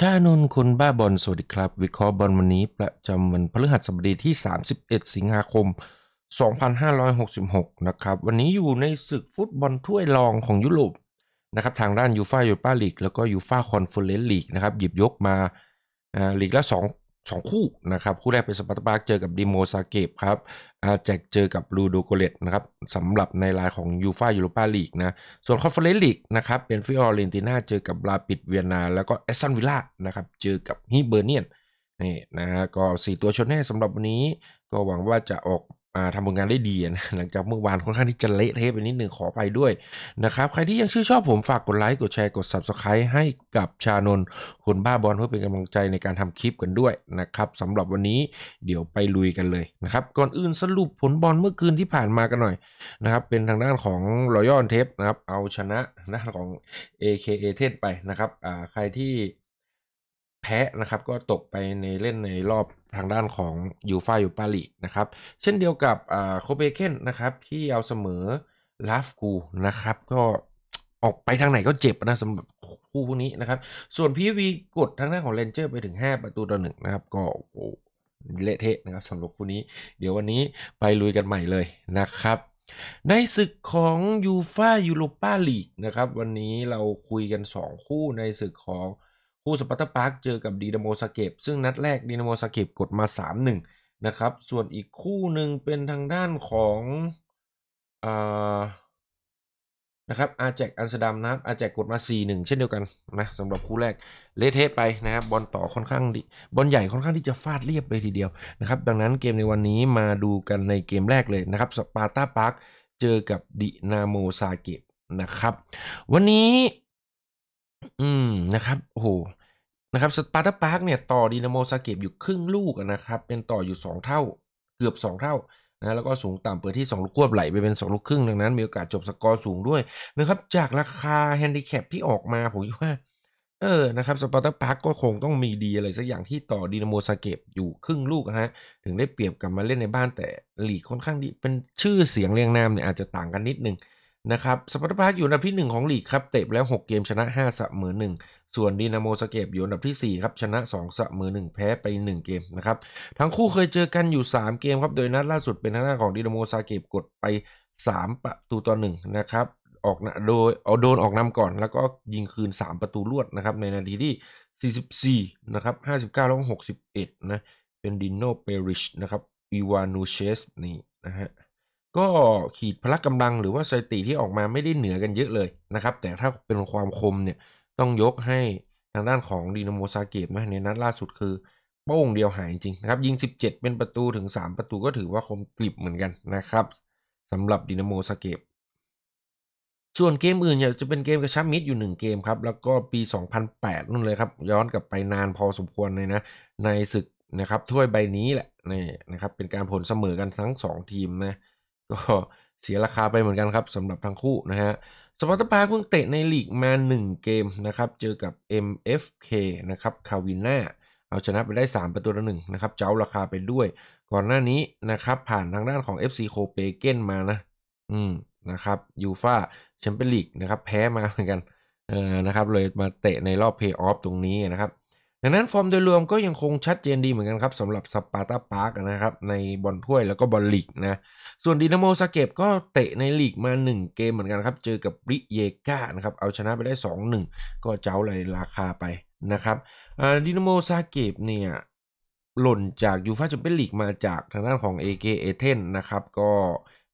ชานนคนบ้าบอลสวัสดีครับ วิเคราะห์บอลวันนี้ประจำวันพฤหัสบดีที่ 31 สิงหาคม 2566 นะครับ วันนี้อยู่ในศึกฟุตบอลถ้วยรองของยุโรปนะครับทางด้านยูฟายูปาลีกแล้วก็ยูฟาคอนเฟอเรนซ์ลีกนะครับ หยิบยกมาอ่าลีกละ สองคู่นะครับคู่แรกเป็นสปาร์ตาบาร์กเจอกับดิโมซาเกบครับอาแจกเจอกับลูโดโกเลตนะครับสำหรับในรายของยูฟายูโรปาลีกนะส่วนคอนเฟอเรนซ์ลีกนะครับเป็นฟิออเรนติน่าเจอกับลาปิดเวียนา แล้วก็แอสตันวิลล่านะครับเจอกับฮิเบอร์เนียนนี่นะฮะก็สี่ตัวชนแน่สำหรับวันนี้ ก็หวังว่าจะออก ทำผลงานได้ดีนะหลังจากเมื่อวานค่อนข้างที่จะเละเทะไปนิดหนึ่งขอไปด้วยนะครับ ใครที่ยังชื่นชอบผมฝากกดไลค์กดแชร์กด Subscribe ให้กับชานนคนบ้าบอลเพื่อเป็นกำลังใจในการทำคลิปกันด้วยนะครับสำหรับวันนี้เดี๋ยวไปลุยกันเลยนะครับก่อนอื่นสรุปผลบอลเมื่อคืนที่ผ่านมากันหน่อยนะครับเป็นทางด้านของรอยัลเทปนะครับเอาชนะทางด้านของ AKA เทนไปนะครับอ่าใครที่ แพ้นะครับก็ตกไปในเล่นในรอบทางด้านของยูฟายูปาลีกนะครับเช่นเดียวกับอ่าโคเปเคนนะครับที่เอาเสมอลาฟกูนะครับก็ออกไปทางไหนก็เจ็บนะสำหรับคู่พวกนี้นะครับ ส่วนพีวีกดทางด้านของเรนเจอร์ไปถึง 5 ประตูต่อหนึ่งนะครับ ก็โอ้เละเทะนะครับสำหรับคู่นี้ เดี๋ยววันนี้ไปลุยกันใหม่เลยนะครับ ในศึกของยูฟายูโรปาลีกนะครับ วันนี้เราคุยกัน 2 คู่ในศึกของ คู่สปาร์ตาปาร์กเจอกับดีนาโมซาเกปซึ่งนัดแรกดีนาโมซาเกปกดมา 3-1 นะครับ ส่วนอีกคู่หนึ่งเป็นทางด้านของอ่านะครับอาแจกอันสดัมนะครับอาแจกกดมา 4-1 เช่นเดียวกันนะสำหรับคู่แรกเลเทะไปนะครับบอลต่อค่อนข้างดีบอลใหญ่ค่อนข้างที่จะฟาดเรียบเลยทีเดียวนะครับดังนั้นเกมในวันนี้มาดูกันในเกมแรกเลยนะครับสปาร์ตาปาร์กเจอกับดินาโมซาเกปนะครับ วันนี้ อืมนะครับโอ้โหนะครับสปาร์ตาปาร์กเนี่ยต่อดินาโมซาเกปอยู่ครึ่งลูกนะครับ เป็นต่ออยู่ 2 เท่าเกือบ 2 เท่านะแล้วก็สูงต่ำเปิดที่ 2 ลูกควบไหลไปเป็น 2 ลูกครึ่ง ดังนั้นมีโอกาสจบสกอร์สูงด้วยนะครับจากราคาแฮนดิแคปที่ออกมาผมคิดว่าเออ นะครับ สปาร์ตาปาร์กก็คงต้องมีดีอะไรสักอย่างที่ต่อดินาโมซาเกปอยู่ครึ่งลูกนะฮะ ถึงได้เปรียบกลับมาเล่นในบ้านแต่ลีกค่อนข้างดี เป็นชื่อเสียงเรียงนามเนี่ยอาจจะต่างกันนิดนึง นะครับสปาร์ตาปาร์กอยู่อันดับที่ 1 ของลีกครับเตะแล้ว 6 เกมชนะ 5 เสมอ 1 ส่วนดีนาโมสเกปอยู่อันดับที่ 4 ครับ ชนะ 2 เสมอ 1 แพ้ไป 1 เกมนะครับทั้งคู่เคยเจอกันอยู่ 3 เกมครับ โดยนัดล่าสุดเป็นทางด้านของดีนาโมซาเกปกดไป 3 ประตูต่อ1นะครับออกโดยเอาโดนออกนำก่อน แล้วก็ยิงคืน 3 ประตูรวดนะครับในนาทีที่ 44 นะครับ 59 แล้วก็61 นะ เป็นดิโนเปริชนะครับอีวานูเชสนี่นะฮะ ก็ขีดพละกำลังหรือว่าสถิติที่ออกมาไม่ได้เหนือกันเยอะเลยนะครับ แต่ถ้าเป็นความคมเนี่ยต้องยกให้ทางด้านของดีนาโมซาเกตนะในนัดล่าสุดคือโป้งเดียวหายจริงนะครับยิง 17 เป็นประตูถึง 3 ประตูก็ถือว่าคมกริบเหมือนกันนะครับสำหรับดีนาโมซาเกตส่วนเกมอื่นเนี่ยจะเป็นเกมกระชับมิตรอยู่ 1 เกมครับ แล้วก็ปี 2008 นู่นเลยครับ ย้อนกลับไปนานพอสมควรเลยนะ ในศึกนะครับถ้วยใบนี้แหละนี่นะครับเป็นการผลเสมอกันทั้ง 2 ทีมนะ ก็เสียราคาไปเหมือนกันครับสำหรับทั้งคู่นะฮะสปาร์ตาปาเพิ่งเตะในลีกมา 1 เกมนะครับ เจอกับ MFK นะครับคาวิน่าเอาชนะไปได้ 3 ประตูต่อหนึ่งนะครับ เจ้าราคาไปด้วย ก่อนหน้านี้นะครับ ผ่านทางด้านของ FC โคเปเกนมานะ อืมนะครับยูฟาแชมเปี้ยนลีกนะครับ แพ้มาเหมือนกันเออนะครับเลยมาเตะในรอบเพย์ออฟตรงนี้นะครับ ดังนั้นฟอร์มโดยรวมก็ยังคงชัดเจนดีเหมือนกันครับสำหรับสปาร์ตาปาร์กนะครับในบอลถ้วยแล้วก็บอลลีกนะส่วนดินาโมซาเกปก็เตะในลีกมา 1 เกมเหมือนกันครับ เจอกับริเยกานะครับเอาชนะไปได้ 2-1 ก็เจ้าเลยราคาไปนะครับดินาโมซาเกปเนี่ยหล่นจากยูฟาแชมเปี้ยนลีกมาจากทางด้านของ AK เอเธนนะครับก็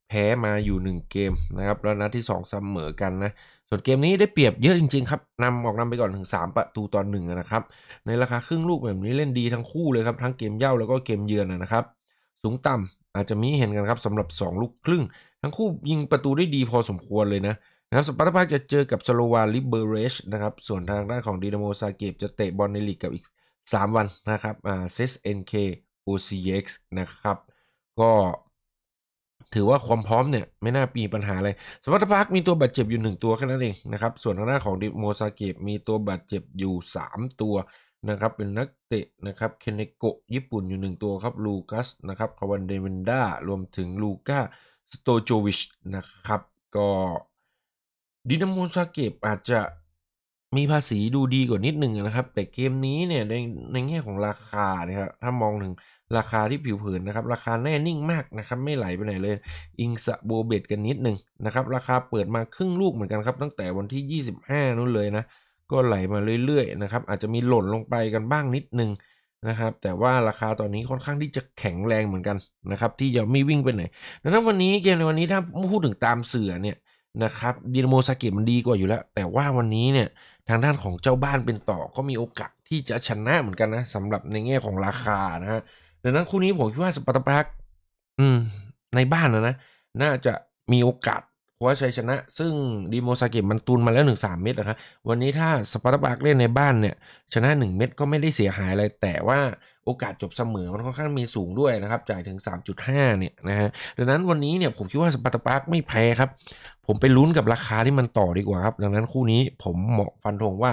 แพ้มาอยู่ 1 เกมนะครับแล้วนัดที่ 2 เสมอกันนะ ส่วนเกมนี้ได้เปรียบเยอะจริงๆครับนำออกนำไปก่อนถึง 3 ประตูต่อหนึ่งนะครับ ในราคาครึ่งลูกแบบนี้เล่นดีทั้งคู่เลยครับ ทั้งเกมเย่าแล้วก็เกมเยือนนะครับ สูงต่ำอาจจะมีเห็นกันครับสำหรับ 2 ลูกครึ่ง ทั้งคู่ยิงประตูได้ดีพอสมควรเลยนะนะครับสปาร์ตาปากจะเจอกับสโลวาลิเบเรชนะครับส่วนทางด้านของดีนาโมซาเกปจะเตะบอลในลีกกับอีก 3 วันนะครับอ่าเซสเอ็นเคโอซีเอ็กซ์นะครับก็ ถือว่าความพร้อมเนี่ยไม่น่ามีปัญหาเลยสปาร์ตาปาร์กมีตัวบาดเจ็บอยู่ 1 ตัวแค่นั้นเองนะครับ ส่วนทางด้านของดิโมซาเกะมีตัวบาดเจ็บอยู่ 3 ตัวนะครับ เป็นนักเตะนะครับเคนเนโกะญี่ปุ่นอยู่ 1 ตัวครับลูกัสนะครับคาวันเดวินดารวมถึงลูก้าสโตโจวิชนะครับ ก็ดินาโมซาเกะอาจจะมีภาษีดูดีกว่านิดหนึ่งนะครับ แต่เกมนี้เนี่ยในในแง่ของราคาเนี่ยครับถ้ามองถึง ราคาที่ผิวเผินนะครับ ราคาแน่นิ่งมากนะครับ ไม่ไหลไปไหนเลย อิงสะโบเบตกันนิดหนึ่งนะครับ ราคาเปิดมาครึ่งลูกเหมือนกันครับ ตั้งแต่วันที่ 25นู้นเลยนะ ก็ไหลมาเรื่อยๆนะครับ อาจจะมีหล่นลงไปกันบ้างนิดหนึ่งนะครับ แต่ว่าราคาตอนนี้ค่อนข้างที่จะแข็งแรงเหมือนกันนะครับที่ยังไม่วิ่งไปไหนดังนั้นวันนี้เกมในวันนี้ถ้าพูดถึงตามเสือเนี่ยนะครับดินโมซาเกะมันดีกว่าอยู่แล้ว แต่ว่าวันนี้เนี่ยทางด้านของเจ้าบ้านเป็นต่อก็มีโอกาสที่จะชนะเหมือนกันนะสำหรับในแง่ของราคานะฮะ ดังนั้นคู่นี้ผมคิดว่าสปาร์ตาปักอืมในบ้านนะนะ น่าจะมีโอกาสคว้าชัยชนะ ซึ่งดีโมซาเกะมันตุนมาแล้วหนึ่งสามเม็ดนะครับ วันนี้ถ้าสปาร์ตาปักเล่นในบ้านเนี่ย ชนะ 1 เม็ดก็ไม่ได้เสียหายอะไร แต่ว่าโอกาสจบเสมอมันค่อนข้างมีสูงด้วยนะครับ จ่ายถึง 3.5 เนี่ยนะฮะ ดังนั้นวันนี้เนี่ยผมคิดว่าสปาร์ตาปักไม่แพ้ครับ ผมไปลุ้นกับราคาที่มันต่อดีกว่าครับ ดังนั้นคู่นี้ผมเหมาะฟันธงว่า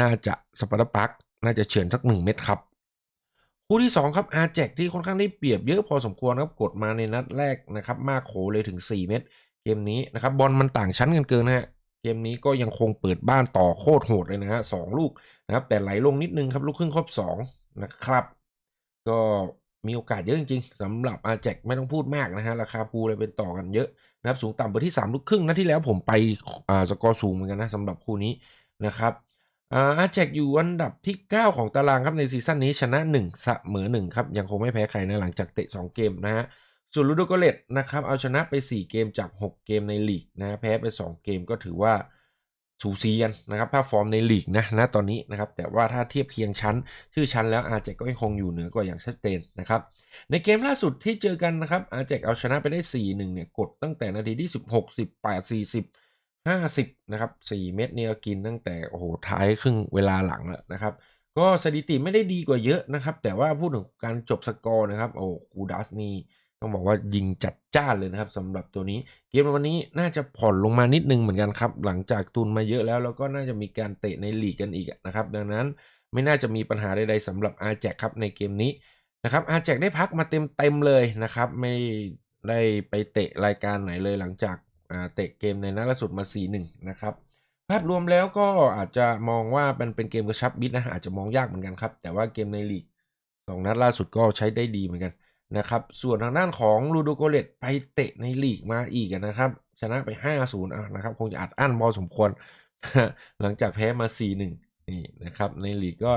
น่าจะสปาร์ตาปักน่าจะเฉือนสัก 1 เม็ดครับ คู่ที่ 2 ครับอาแจกที่ค่อนข้างได้เปรียบเยอะพอสมควรครับ กดมาในนัดแรกนะครับ มากโขเลยถึง 4 เม็ดเกมนี้นะครับบอลมันต่างชั้นกันเกินนะฮะเกมนี้ก็ยังคงเปิดบ้านต่อโคตรโหดเลยนะฮะสองลูกนะครับแต่ไหลลงนิดนึงครับลูกครึ่งครบสองนะครับ ก็มีโอกาสเยอะจริงๆสำหรับอาแจกไม่ต้องพูดมากนะฮะราคาภูเลยเป็นต่อกันเยอะนะครับสูงต่ำไปที่3ลูกครึ่งนะที่แล้วผมไปอ่าสกอร์สูงเหมือนกันนะสำหรับคู่นี้นะครับ อาแจกอยู่อันดับที่ 9 ของตารางครับในซีซั่นนี้ชนะ1เสมอ1ครับยังคงไม่แพ้ใครนะหลังจากเตะ 2 เกมนะฮะส่วนลูโดโกเลตนะครับเอาชนะไป 4 เกมจาก 6 เกมในลีกนะแพ้ไป 2 เกมก็ถือว่าสูสีกันนะครับภาพฟอร์มในลีกนะณตอนนี้นะครับแต่ว่าถ้าเทียบเคียงชั้น ชื่อชั้นแล้วอาแจกก็ยังคงอยู่เหนือกว่าอย่างชัดเจนนะครับในเกมล่าสุดที่เจอกันนะครับอาแจกเอาชนะไปได้ 4-1เนี่ยกดตั้งแต่นาทีที่ 16 18 40 50นะครับ4เม็ดเนี่ยกินตั้งแต่โอ้โหท้ายครึ่งเวลาหลังแล้วนะครับ ก็สถิติไม่ได้ดีกว่าเยอะนะครับ แต่ว่าพูดถึงการจบสกอร์นะครับโอ้คูดัสนี่ต้องบอกว่ายิงจัดจ้านเลยนะครับสำหรับตัวนี้ เกมวันนี้น่าจะผ่อนลงมานิดนึงเหมือนกันครับ หลังจากตุนมาเยอะแล้ว แล้วก็น่าจะมีการเตะในลีกกันอีกนะครับ ดังนั้นไม่น่าจะมีปัญหาใดๆสำหรับอาแจกครับในเกมนี้นะครับอาแจกได้พักมาเต็มๆเลยนะครับ ไม่ได้ไปเตะรายการไหนเลยหลังจาก เตะเกมในนัดล่าสุดมา4-1นะครับภาพรวมแล้วก็อาจจะมองว่ามันเป็นเกมกระชับมิตรนะอาจจะมองยากเหมือนกันครับ แต่ว่าเกมในลีกสองนัดล่าสุดก็ใช้ได้ดีเหมือนกันนะครับ ส่วนทางด้านของลูโดโกเลตไปเตะในลีกมาอีกนะครับ ชนะไป 5-0อะนะครับ คงจะอัดอั้นพอสมควร หลังจากแพ้มา 4-1 นี่นะครับ ในลีกก็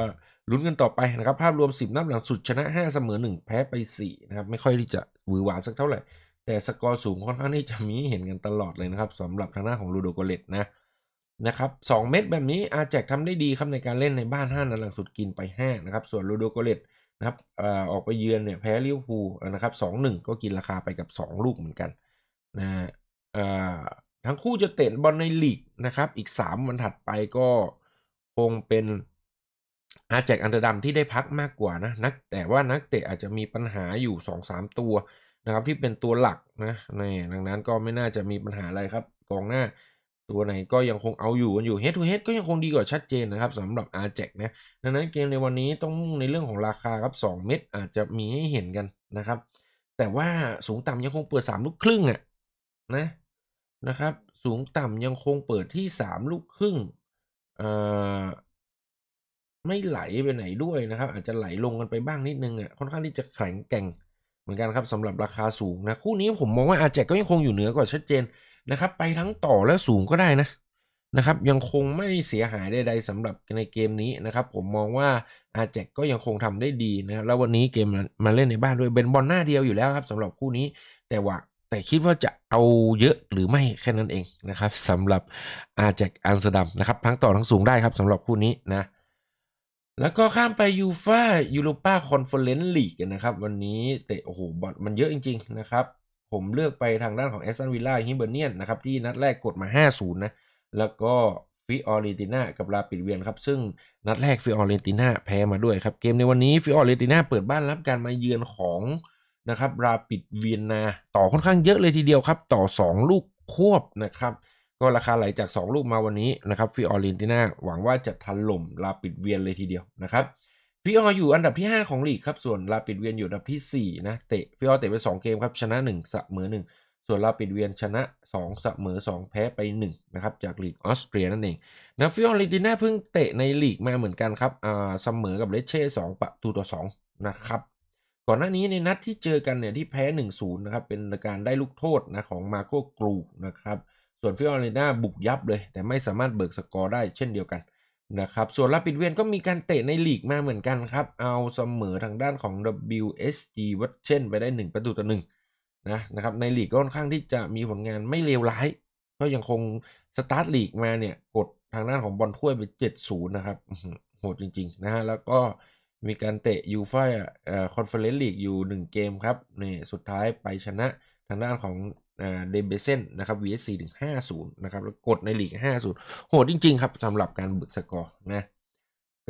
ลุ้นกันต่อไปนะครับ ภาพรวม 10 นัดหลังสุดชนะ 5 เสมอ 1 แพ้ไป 4 นะครับ ไม่ค่อยที่จะหวือหวาสักเท่าไหร่ แต่สกอร์สูงค่อนข้างที่จะมีเห็นกันตลอดเลยนะครับสำหรับทางด้าของลูโดโกเลตนะนะครับสองเม็ดแบบนี้อาแจกทำได้ดีครับในการเล่นในบ้าน5นัดหลังสุดกินไป5นะครับส่วนลูโดโกเลตนะครับอออกไปเยือนเนี่ยแพ้ลิเวอร์พูลนะครับสองหนึ่งก็กินราคาไปกับ 2 ลูกเหมือนกันนะฮะทั้งคู่จะเตะบอลในลีกนะครับอีก 3 วันถัดไปก็คงเป็นอาแจกอันเดอร์ดัมที่ได้พักมากกว่านะนักแต่ว่านักเตะอาจจะมีปัญหาอยู่ 2-3 ตัว นะครับที่เป็นตัวหลักนะนี่ดังนั้นก็ไม่น่าจะมีปัญหาอะไรครับกองหน้าตัวไหนก็ยังคงเอาอยู่กันอยู่ head to head ก็ยังคงดีกว่าชัดเจนนะครับสำหรับ r j a c นะดังนั้นเกมในวันนี้ต้องมุ่งในเรื่องของราคาครับ 2 เม็ดอาจจะมีให้เห็นกันนะครับ แต่ว่าสูงต่ำยังคงเปิด 3 ลูกครึ่งอะนะนะครับ สูงต่ำยังคงเปิดที่ 3 ลูกครึ่งเอ่อไม่ไหลไปไหนด้วยนะครับ อาจจะไหลลงกันไปบ้างนิดนึงอะค่อนข้างที่จะแข็งแกร่ง เหมือนกันครับสำหรับราคาสูงนะคู่นี้ผมมองว่าอาแจกก็ยังคงอยู่เหนือกว่าชัดเจนนะครับ ไปทั้งต่อและสูงก็ได้นะนะครับ ยังคงไม่เสียหายใดๆสำหรับในเกมนี้นะครับ ผมมองว่าอาแจกก็ยังคงทำได้ดีนะครับแล้ววันนี้เกมมาเล่นในบ้านด้วยเป็นบอลหน้าเดียวอยู่แล้วครับสำหรับคู่นี้แต่ว่าแต่คิดว่าจะเอาเยอะหรือไม่แค่นั้นเองนะครับสำหรับอาแจกอัมสดัมนะครับทั้งต่อทั้งสูงได้ครับสำหรับคู่นี้นะ แล้วก็ข้ามไปยูฟายูโรปาคอนเฟอเรนซ์ลีกนะครับ วันนี้เตะโอ้โหบอลมันเยอะจริง ๆ นะครับ ผมเลือกไปทางด้านของแอสตันวิลล่าฮิเบอร์เนียนนะครับ ที่นัดแรกกดมา 5-0 นะ แล้วก็ฟิออเรนติน่ากับลาปิดเวียนครับ ซึ่งนัดแรกฟิออเรนติน่าแพ้มาด้วยครับ เกมในวันนี้ฟิออเรนติน่าเปิดบ้านรับการมาเยือนของนะครับราปิดเวียนนา ต่อค่อนข้างเยอะเลยทีเดียวครับ ต่อ 2 ลูกควบนะครับ ก็ราคาไหลจาก 2 ลูกมาวันนี้นะครับฟิออเรนติน่าหวังว่าจะทันล่มลาปิดเวียนเลยทีเดียวนะครับฟิอออยู่อันดับที่ 5 ของลีกครับส่วนลาปิดเวียนอยู่อันดับที่4นะเตะฟิออเตะไป 2 เกมครับชนะ1เสมอ1ส่วนลาปิดเวียนชนะ2เสมอ2 แพ้ไป1นะครับจากลีกออสเตรียนั่นเองนะฟิออเรนติน่าเพิ่งเตะในลีกมาเหมือนกันครับอ่าเสมอกับเลเช่2ประตูต่อ2นะครับก่อนหน้านี้ในนัดที่เจอกันเนี่ยที่แพ้ 1-0นะครับเป็นการได้ลูกโทษนะของมาโกกรูนะครับ ส่วนฟิออเรนติน่าบุกยับเลย แต่ไม่สามารถเบิกสกอร์ได้เช่นเดียวกันนะครับส่วนลาปิดเวียนก็มีการเตะในลีกมาเหมือนกันครับ เอาเสมอทางด้านของ WSG วัดเช่นไปได้ 1 ประตูต่อ1นะนะครับในลีกก็ค่อนข้างที่จะมีผลงานไม่เลวร้าย ก็ยังคงสตาร์ทลีกมาเนี่ย กดทางด้านของบอลถ้วยไป 7-0 นะครับโหดจริง ๆ นะฮะแล้วก็มีการเตะยูฟ่าเอ่อคอนเฟอเรนซ์ลีกอยู่ 1 เกมครับนี่สุดท้ายไปชนะทางด้านของ เดมเบเซนนะครับ VSC ถึง5-0 นะครับ แล้วกดในหลีก 5-0 โหดจริง ๆ ครับสำหรับการบึกสกอร์นะ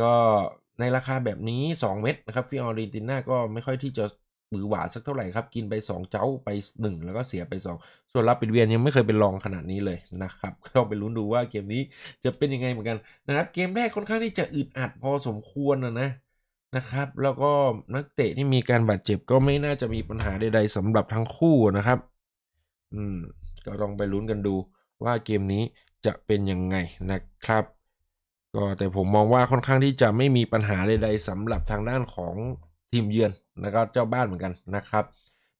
ก็ในราคาแบบนี้ 2 เม็ดนะครับฟิออเรนติน่าก็ไม่ค่อยที่จะบือหวาสักเท่าไหร่ครับ กินไป 2 เจ้าไป 1 แล้วก็เสียไป 2 ส่วนลาปิดเวียนยังไม่เคยเป็นรองขนาดนี้เลยนะครับก็ไปลุ้นดูว่าเกมนี้จะเป็นยังไงเหมือนกันนะครับ เกมแรกค่อนข้างที่จะอึดอัดพอสมควรนะนะนะครับ แล้วก็นักเตะที่มีการบาดเจ็บก็ไม่น่าจะมีปัญหาใดๆสำหรับทั้งคู่นะครับ อืมก็ต้องไปลุ้นกันดูว่าเกมนี้จะเป็นยังไงนะครับ ก็แต่ผมมองว่าค่อนข้างที่จะไม่มีปัญหาใดๆสำหรับทางด้านของทีมเยือนแล้วก็เจ้าบ้านเหมือนกันนะครับ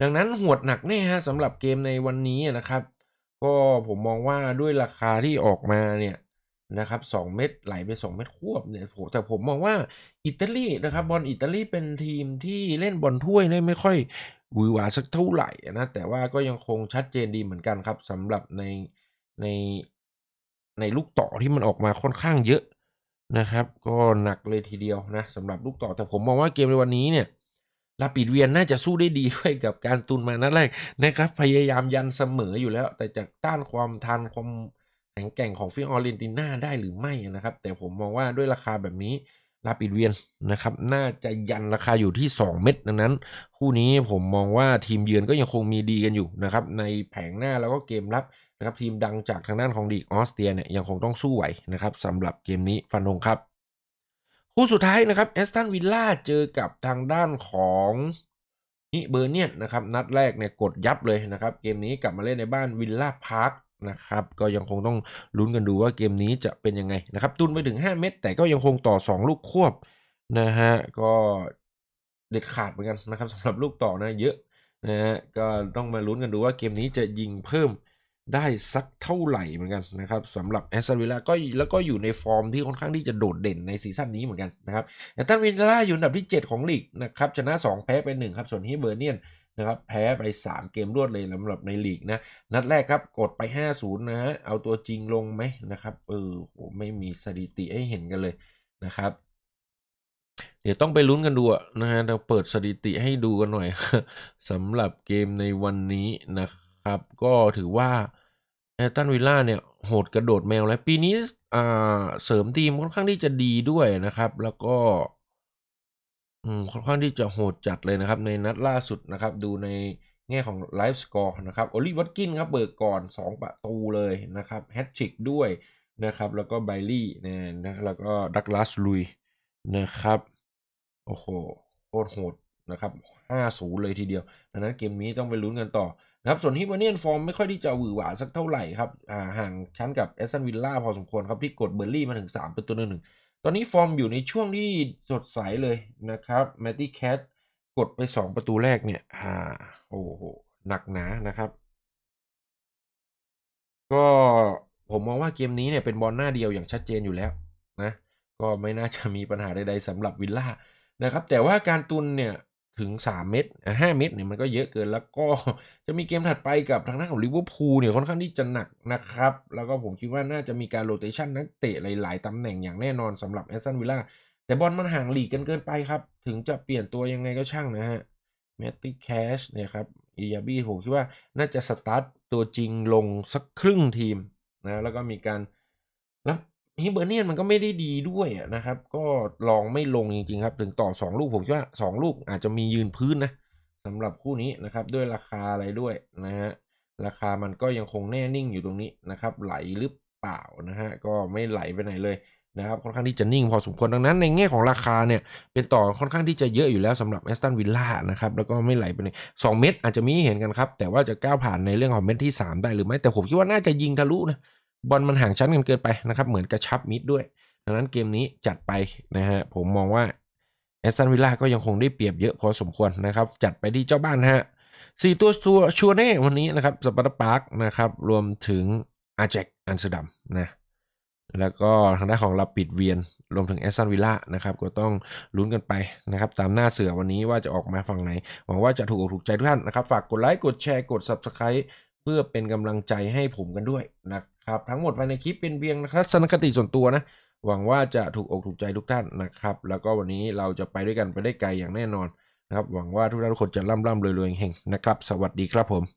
ดังนั้นหวดหนักแน่ฮะสำหรับเกมในวันนี้นะครับ ก็ผมมองว่าด้วยราคาที่ออกมาเนี่ยนะครับสองเม็ดไหลไป 2 เม็ดควบเนี่ยโหแต่ผมมองว่าอิตาลีนะครับบอลอิตาลีเป็นทีมที่เล่นบอลถ้วยได้ไม่ค่อย วือหวาสักเท่าไหร่นะแต่ว่าก็ยังคงชัดเจนดีเหมือนกันครับสำหรับในในในลูกต่อที่มันออกมาค่อนข้างเยอะนะครับ ก็หนักเลยทีเดียวนะสำหรับลูกต่อแต่ผมมองว่าเกมในวันนี้เนี่ยลาปิดเวียนน่าจะสู้ได้ดีด้วยกับการตุนมานัดแรกนะครับพยายามยันเสมออยู่แล้ว แต่จะต้านความทันความแข็งแกร่งของฟิออเรนติน่าได้หรือไม่นะครับ แต่ผมมองว่าด้วยราคาแบบนี้ ลาปิดเวียนนะครับน่าจะยันราคาอยู่ที่ 2 เม็ดดังนั้น คู่นี้ผมมองว่าทีมเยือนก็ยังคงมีดีกันอยู่นะครับในแผงหน้าแล้วก็เกมรับนะครับทีมดังจากทางด้านของดีกออสเตรียเนี่ยยังคงต้องสู้ไหวนะครับสำหรับเกมนี้ฟันธงครับคู่สุดท้ายนะครับแอสตันวิลล่าเจอกับทางด้านของนิเบอร์เนียนนะครับนัดแรกเนี่ยกดยับเลยนะครับเกมนี้กลับมาเล่นในบ้านวิลล่าพาร์ค นะครับก็ยังคงต้องลุ้นกันดูว่าเกมนี้จะเป็นยังไงนะครับตุนไปถึง 5 เม็ดแต่ก็ยังคงต่อ 2 ลูกควบนะฮะก็เด็ดขาดเหมือนกันนะครับสำหรับลูกต่อนะเยอะนะฮะก็ต้องมาลุ้นกันดูว่าเกมนี้จะยิงเพิ่มได้สักเท่าไหร่เหมือนกันนะครับสำหรับแอสตันวิลล่าก็แล้วก็อยู่ในฟอร์มที่ค่อนข้างที่จะโดดเด่นในซีซั่นนี้เหมือนกันนะครับแอสตันวิลล่าอยู่อันดับที่ 7 ของลีกนะครับชนะ 2 แพ้ไป1ครับส่วนฮิเบอร์เนียน นะครับแพ้ไป 3 เกมรวดเลยสำหรับในลีกนะนัดแรกครับกดไป 5-0 นะฮะเอาตัวจริงลงไหมนะครับเออโหไม่มีสถิติให้เห็นกันเลยนะครับ เดี๋ยวต้องไปลุ้นกันดูนะฮะเราเปิดสถิติให้ดูกันหน่อยสำหรับเกมในวันนี้นะครับ ก็ถือว่าแอตันวิลล่าเนี่ยโหดกระโดดแมวแล้วปีนี้อ่าเสริมทีมค่อนข้างที่จะดีด้วยนะครับ แล้วก็ อืมค่อนข้างที่จะโหดจัดเลยนะครับ ในนัดล่าสุดนะครับ ดูในแง่ของไลฟ์สกอร์นะครับโอลิวัตกินครับเบิกก่อน 2 ประตูเลยนะครับแฮตทริกด้วยนะครับ แล้วก็ไบลี่นะนะแล้วก็ดักลาสลุยนะครับ โอ้โหโคตรโหดนะครับ5-0 เลยทีเดียว ดังนั้นเกมนี้ต้องไปลุ้นกันต่อนะครับส่วนฮิบเนียนฟอร์มไม่ค่อยที่จะหวือหวาสักเท่าไหร่ครับห่างชั้นกับแอสตันวิลล่าพอสมควรครับที่กดเบอร์ลี่มาถึง 3 เป็นตัวหนึ่ง ตอนนี้ฟอร์มอยู่ในช่วงที่สดใสเลยนะครับแมตตี้แคทกดไป 2 ประตูแรกเนี่ยอ่าโอ้โห หนักหนานะครับ ก็ผมมองว่าเกมนี้เนี่ยเป็นบอลหน้าเดียวอย่างชัดเจนอยู่แล้วนะ ก็ไม่น่าจะมีปัญหาใดๆสำหรับวิลล่านะครับ แต่ว่าการตุนเนี่ย ถึง 3 เม็ดอะ5เม็ดเนี่ยมันก็เยอะเกินแล้วก็จะมีเกมถัดไปกับทางด้านของลิเวอร์พูลเนี่ยค่อนข้างที่จะหนักนะครับ แล้วก็ผมคิดว่าน่าจะมีการโรเตชันนักเตะหลาย ๆตำแหน่งอย่างแน่นอนสำหรับแอสตันวิลล่าแต่บอลมันห่างหลีกกันเกินไปครับ ถึงจะเปลี่ยนตัวยังไงก็ช่างนะฮะแมตติแคชเนี่ยครับอียาบี้ผมคิดว่าน่าจะสตาร์ทตัวจริงลงสักครึ่งทีมนะแล้วก็มีการแล้ว ฮิเบอร์เนียนมันก็ไม่ได้ดีด้วยนะครับ ก็ลองไม่ลงจริงๆครับ ถึงต่อ 2 ลูกผมคิดว่า 2 ลูกอาจจะมียืนพื้นนะสำหรับคู่นี้นะครับ ด้วยราคาอะไรด้วยนะฮะราคามันก็ยังคงแน่นิ่งอยู่ตรงนี้นะครับ ไหลหรือเปล่านะฮะก็ไม่ไหลไปไหนเลยนะครับค่อนข้างที่จะนิ่งพอสมควรดังนั้นในแง่ของราคาเนี่ยเป็นต่อค่อนข้างที่จะเยอะอยู่แล้วสำหรับแอสตันวิลล่านะครับแล้วก็ไม่ไหลไปในสองเม็ดอาจจะมีเห็นกันครับ แต่ว่าจะก้าวผ่านในเรื่องของเม็ดที่ 3 ได้หรือไม่แต่ผมคิดว่าน่าจะยิงทะลุนะ บอลมันห่างชั้นกันเกินไปนะครับเหมือนกระชับมิดด้วย ดังนั้นเกมนี้จัดไปนะฮะผมมองว่าแอสตันวิลล่าก็ยังคงได้เปรียบเยอะพอสมควรนะครับจัดไปที่เจ้าบ้านฮะสี่ตัวชัวชัวแน่วันนี้นะครับสปาร์ตาปาร์กนะครับรวมถึงอาแจกอันสดัมนะแล้วก็ทางด้านของลาปิดเวียนรวมถึงแอสตันวิลล่านะครับก็ต้องลุ้นกันไปนะครับตามหน้าเสือวันนี้ว่าจะออกมาฝั่งไหน หวังว่าจะถูกอกถูกใจทุกท่านนะครับ ฝากกดไลค์กดแชร์กด Subscribe เพื่อเป็นกำลังใจให้ผมกันด้วยนะ ครับทั้งหมดภายในคลิปเป็นเพียงทัศนคติส่วนตัวนะ หวังว่าจะถูกอกถูกใจทุกท่านนะครับ แล้วก็วันนี้เราจะไปด้วยกันไปได้ไกลอย่างแน่นอนนะครับ หวังว่าทุกท่านทุกคนจะร่ำร่ำรวยรวยเฮงนะครับ สวัสดีครับผม